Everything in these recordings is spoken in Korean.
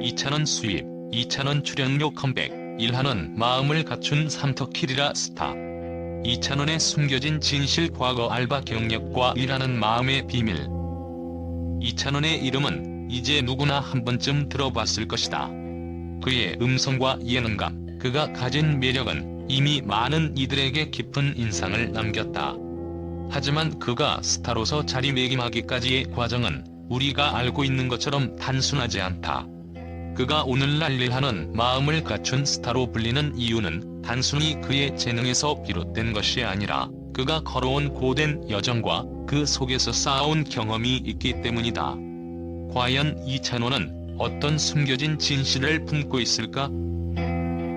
2천원 수입, 2천원 출연료 컴백, 일하는 마음을 갖춘 삼터킬이라 스타. 2천원의 숨겨진 진실 과거 알바 경력과 일하는 마음의 비밀. 2천원의 이름은 이제 누구나 한 번쯤 들어봤을 것이다. 그의 음성과 예능감, 그가 가진 매력은 이미 많은 이들에게 깊은 인상을 남겼다. 하지만 그가 스타로서 자리매김하기까지의 과정은 우리가 알고 있는 것처럼 단순하지 않다. 그가 오늘날 일하는 마음을 갖춘 스타로 불리는 이유는 단순히 그의 재능에서 비롯된 것이 아니라 그가 걸어온 고된 여정과 그 속에서 쌓아온 경험이 있기 때문이다. 과연 이찬호는 어떤 숨겨진 진실을 품고 있을까?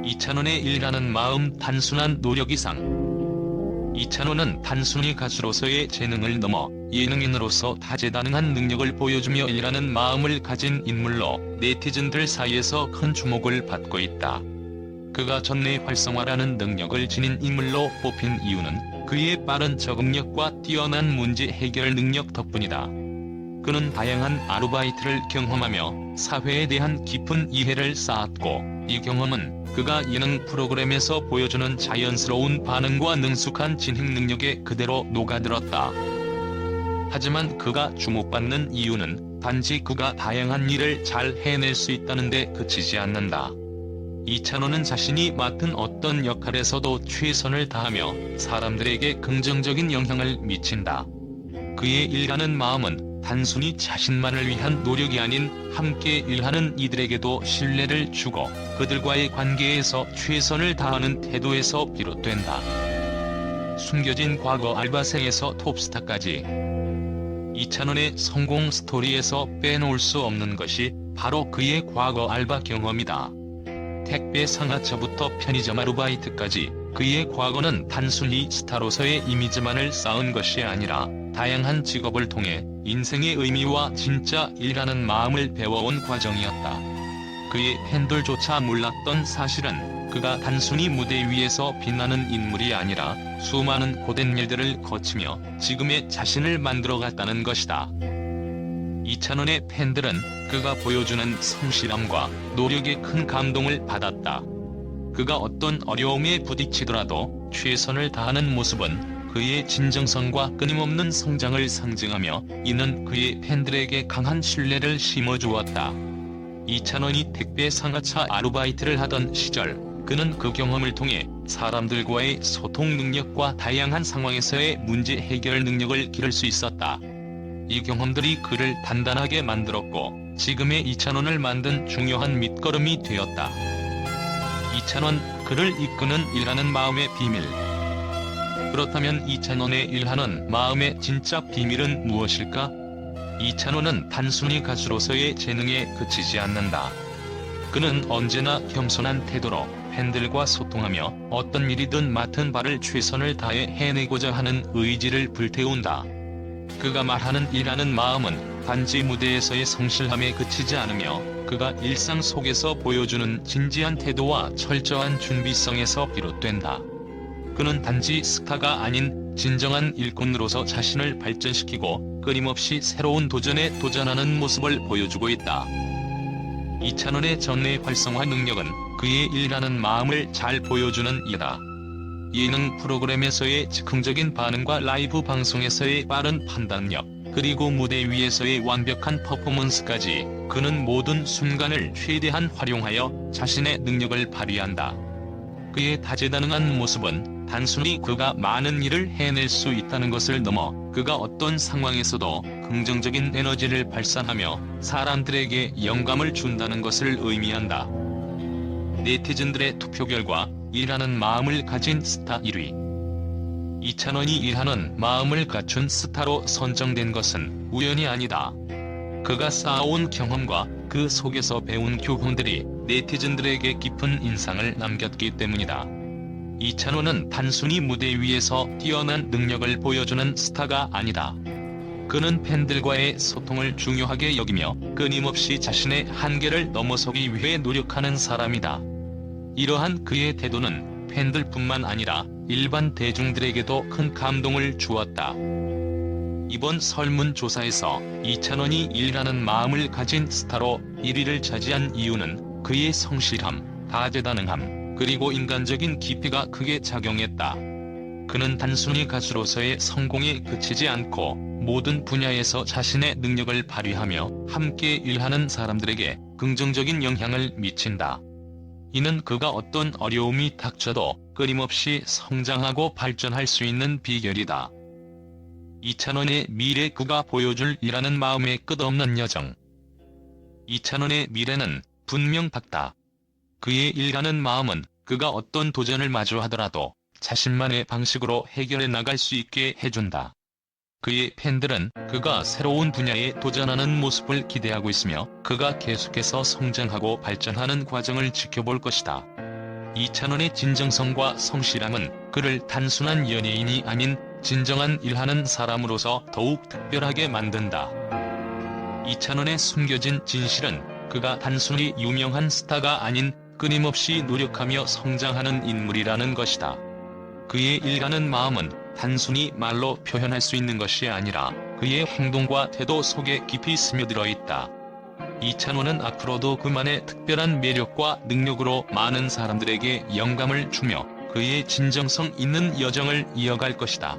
이찬원의 일하는 마음 단순한 노력 이상. 이찬원은 단순히 가수로서의 재능을 넘어 예능인으로서 다재다능한 능력을 보여주며 일하는 마음을 가진 인물로 네티즌들 사이에서 큰 주목을 받고 있다. 그가 전내 활성화라는 능력을 지닌 인물로 뽑힌 이유는 그의 빠른 적응력과 뛰어난 문제 해결 능력 덕분이다. 그는 다양한 아르바이트를 경험하며 사회에 대한 깊은 이해를 쌓았고 이 경험은 그가 예능 프로그램에서 보여주는 자연스러운 반응과 능숙한 진행 능력에 그대로 녹아들었다. 하지만 그가 주목받는 이유는 단지 그가 다양한 일을 잘 해낼 수 있다는 데 그치지 않는다. 이찬호는 자신이 맡은 어떤 역할에서도 최선을 다하며 사람들에게 긍정적인 영향을 미친다. 그의 일하는 마음은 단순히 자신만을 위한 노력이 아닌 함께 일하는 이들에게도 신뢰를 주고 그들과의 관계에서 최선을 다하는 태도에서 비롯된다. 숨겨진 과거 알바생에서 톱스타까지 이찬원의 성공 스토리에서 빼놓을 수 없는 것이 바로 그의 과거 알바 경험이다. 택배 상하차부터 편의점 아르바이트까지 그의 과거는 단순히 스타로서의 이미지만을 쌓은 것이 아니라 다양한 직업을 통해 인생의 의미와 진짜 일하는 마음을 배워온 과정이었다. 그의 팬들조차 몰랐던 사실은 그가 단순히 무대 위에서 빛나는 인물이 아니라 수많은 고된 일들을 거치며 지금의 자신을 만들어갔다는 것이다. 이찬원의 팬들은 그가 보여주는 성실함과 노력에 큰 감동을 받았다. 그가 어떤 어려움에 부딪히더라도 최선을 다하는 모습은 그의 진정성과 끊임없는 성장을 상징하며 이는 그의 팬들에게 강한 신뢰를 심어주었다. 이찬원이 택배 상하차 아르바이트를 하던 시절 그는 그 경험을 통해 사람들과의 소통 능력과 다양한 상황에서의 문제 해결 능력을 기를 수 있었다. 이 경험들이 그를 단단하게 만들었고 지금의 이찬원을 만든 중요한 밑거름이 되었다. 이찬원 그를 이끄는 일하는 마음의 비밀 그렇다면 이찬원의 일하는 마음의 진짜 비밀은 무엇일까? 이찬원은 단순히 가수로서의 재능에 그치지 않는다. 그는 언제나 겸손한 태도로 팬들과 소통하며 어떤 일이든 맡은 바를 최선을 다해 해내고자 하는 의지를 불태운다. 그가 말하는 일하는 마음은 단지 무대에서의 성실함에 그치지 않으며 그가 일상 속에서 보여주는 진지한 태도와 철저한 준비성에서 비롯된다. 그는 단지 스타가 아닌 진정한 일꾼으로서 자신을 발전시키고 끊임없이 새로운 도전에 도전하는 모습을 보여주고 있다. 이찬원의 전내 활성화 능력은 그의 일하는 마음을 잘 보여주는 이다. 예능 프로그램에서의 즉흥적인 반응과 라이브 방송에서의 빠른 판단력, 그리고 무대 위에서의 완벽한 퍼포먼스까지 그는 모든 순간을 최대한 활용하여 자신의 능력을 발휘한다. 그의 다재다능한 모습은 단순히 그가 많은 일을 해낼 수 있다는 것을 넘어 그가 어떤 상황에서도 긍정적인 에너지를 발산하며 사람들에게 영감을 준다는 것을 의미한다. 네티즌들의 투표 결과 일하는 마음을 가진 스타 1위. 이찬원이 일하는 마음을 갖춘 스타로 선정된 것은 우연이 아니다. 그가 쌓아온 경험과 그 속에서 배운 교훈들이 네티즌들에게 깊은 인상을 남겼기 때문이다. 이찬원은 단순히 무대 위에서 뛰어난 능력을 보여주는 스타가 아니다. 그는 팬들과의 소통을 중요하게 여기며 끊임없이 자신의 한계를 넘어서기 위해 노력하는 사람이다. 이러한 그의 태도는 팬들뿐만 아니라 일반 대중들에게도 큰 감동을 주었다. 이번 설문조사에서 이찬원이 1위라는 마음을 가진 스타로 1위를 차지한 이유는 그의 성실함, 다재다능함, 그리고 인간적인 깊이가 크게 작용했다. 그는 단순히 가수로서의 성공에 그치지 않고 모든 분야에서 자신의 능력을 발휘하며 함께 일하는 사람들에게 긍정적인 영향을 미친다. 이는 그가 어떤 어려움이 닥쳐도 끊임없이 성장하고 발전할 수 있는 비결이다. 이찬원의 미래 그가 보여줄 이라는 마음의 끝없는 여정. 이찬원의 미래는 분명 밝다. 그의 일가는 마음은 그가 어떤 도전을 마주하더라도 자신만의 방식으로 해결해 나갈 수 있게 해준다. 그의 팬들은 그가 새로운 분야에 도전하는 모습을 기대하고 있으며 그가 계속해서 성장하고 발전하는 과정을 지켜볼 것이다. 이찬원의 진정성과 성실함은 그를 단순한 연예인이 아닌 진정한 일하는 사람으로서 더욱 특별하게 만든다. 이찬원의 숨겨진 진실은 그가 단순히 유명한 스타가 아닌 끊임없이 노력하며 성장하는 인물이라는 것이다. 그의 일가는 마음은 단순히 말로 표현할 수 있는 것이 아니라 그의 행동과 태도 속에 깊이 스며들어 있다. 이찬원은 앞으로도 그만의 특별한 매력과 능력으로 많은 사람들에게 영감을 주며 그의 진정성 있는 여정을 이어갈 것이다.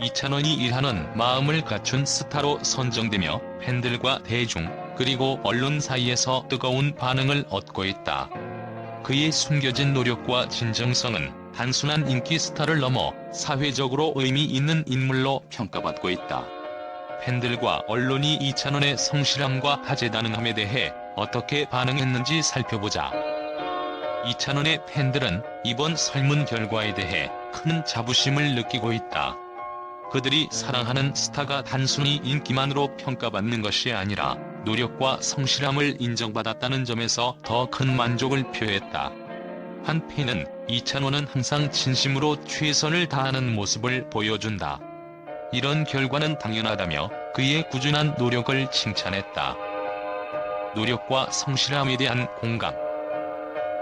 이찬원이 일하는 마음을 갖춘 스타로 선정되며 팬들과 대중, 그리고 언론 사이에서 뜨거운 반응을 얻고 있다. 그의 숨겨진 노력과 진정성은 단순한 인기 스타를 넘어 사회적으로 의미 있는 인물로 평가받고 있다. 팬들과 언론이 이찬원의 성실함과 다재다능함에 대해 어떻게 반응했는지 살펴보자. 이찬원의 팬들은 이번 설문 결과에 대해 큰 자부심을 느끼고 있다. 그들이 사랑하는 스타가 단순히 인기만으로 평가받는 것이 아니라 노력과 성실함을 인정받았다는 점에서 더 큰 만족을 표했다. 한 팬은 이찬원은 항상 진심으로 최선을 다하는 모습을 보여준다. 이런 결과는 당연하다며 그의 꾸준한 노력을 칭찬했다. 노력과 성실함에 대한 공감.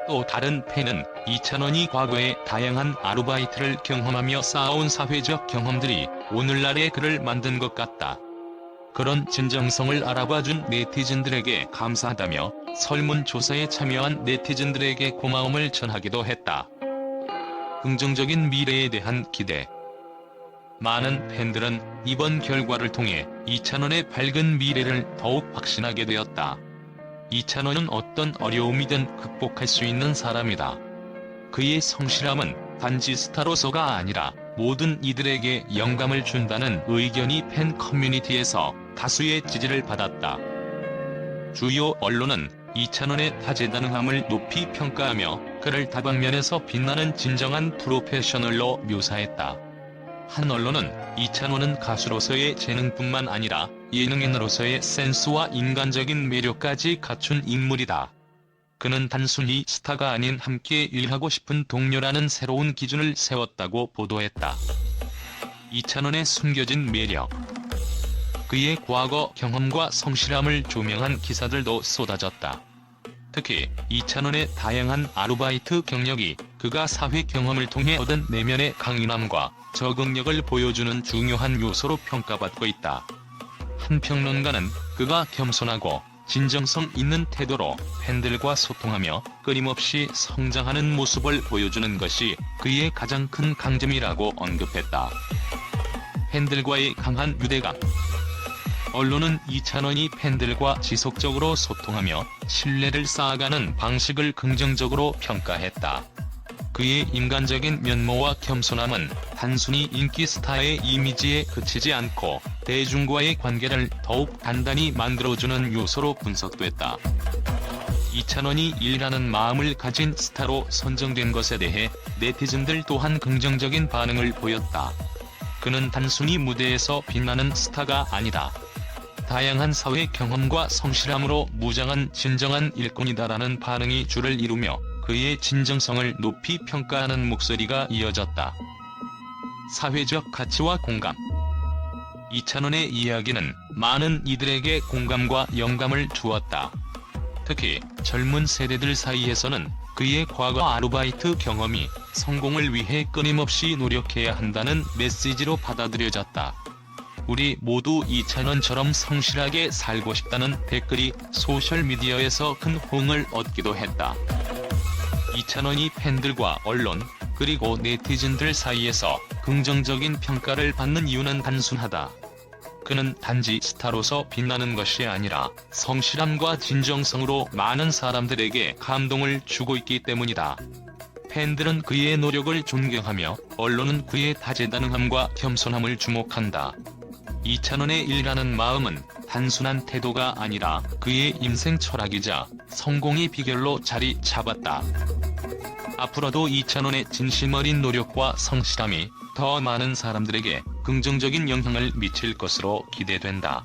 또 다른 팬은 이찬원이 과거에 다양한 아르바이트를 경험하며 쌓아온 사회적 경험들이 오늘날의 그를 만든 것 같다. 그런 진정성을 알아봐준 네티즌들에게 감사하다며 설문조사에 참여한 네티즌들에게 고마움을 전하기도 했다. 긍정적인 미래에 대한 기대 많은 팬들은 이번 결과를 통해 이찬원의 밝은 미래를 더욱 확신하게 되었다. 이찬원은 어떤 어려움이든 극복할 수 있는 사람이다. 그의 성실함은 단지 스타로서가 아니라 모든 이들에게 영감을 준다는 의견이 팬 커뮤니티에서 다수의 지지를 받았다. 주요 언론은 이찬원의 다재다능함을 높이 평가하며 그를 다방면에서 빛나는 진정한 프로페셔널로 묘사했다. 한 언론은 이찬원은 가수로서의 재능뿐만 아니라 예능인으로서의 센스와 인간적인 매력까지 갖춘 인물이다. 그는 단순히 스타가 아닌 함께 일하고 싶은 동료라는 새로운 기준을 세웠다고 보도했다. 이찬원의 숨겨진 매력 그의 과거 경험과 성실함을 조명한 기사들도 쏟아졌다. 특히 이찬원의 다양한 아르바이트 경력이 그가 사회 경험을 통해 얻은 내면의 강인함과 적응력을 보여주는 중요한 요소로 평가받고 있다. 한 평론가는 그가 겸손하고 진정성 있는 태도로 팬들과 소통하며 끊임없이 성장하는 모습을 보여주는 것이 그의 가장 큰 강점이라고 언급했다. 팬들과의 강한 유대감 언론은 이찬원이 팬들과 지속적으로 소통하며 신뢰를 쌓아가는 방식을 긍정적으로 평가했다. 그의 인간적인 면모와 겸손함은 단순히 인기 스타의 이미지에 그치지 않고 대중과의 관계를 더욱 단단히 만들어주는 요소로 분석됐다. 이찬원이 일하는 마음을 가진 스타로 선정된 것에 대해 네티즌들 또한 긍정적인 반응을 보였다. 그는 단순히 무대에서 빛나는 스타가 아니다. 다양한 사회 경험과 성실함으로 무장한 진정한 일꾼이다라는 반응이 줄을 이루며 그의 진정성을 높이 평가하는 목소리가 이어졌다. 사회적 가치와 공감 이찬원의 이야기는 많은 이들에게 공감과 영감을 주었다. 특히 젊은 세대들 사이에서는 그의 과거 아르바이트 경험이 성공을 위해 끊임없이 노력해야 한다는 메시지로 받아들여졌다. 우리 모두 이찬원처럼 성실하게 살고 싶다는 댓글이 소셜미디어에서 큰 호응을 얻기도 했다. 이찬원이 팬들과 언론, 그리고 네티즌들 사이에서 긍정적인 평가를 받는 이유는 단순하다. 그는 단지 스타로서 빛나는 것이 아니라 성실함과 진정성으로 많은 사람들에게 감동을 주고 있기 때문이다. 팬들은 그의 노력을 존경하며 언론은 그의 다재다능함과 겸손함을 주목한다. 이찬원의 일가는 마음은 단순한 태도가 아니라 그의 인생 철학이자 성공의 비결로 자리 잡았다. 앞으로도 이찬원의 진심 어린 노력과 성실함이 더 많은 사람들에게 긍정적인 영향을 미칠 것으로 기대된다.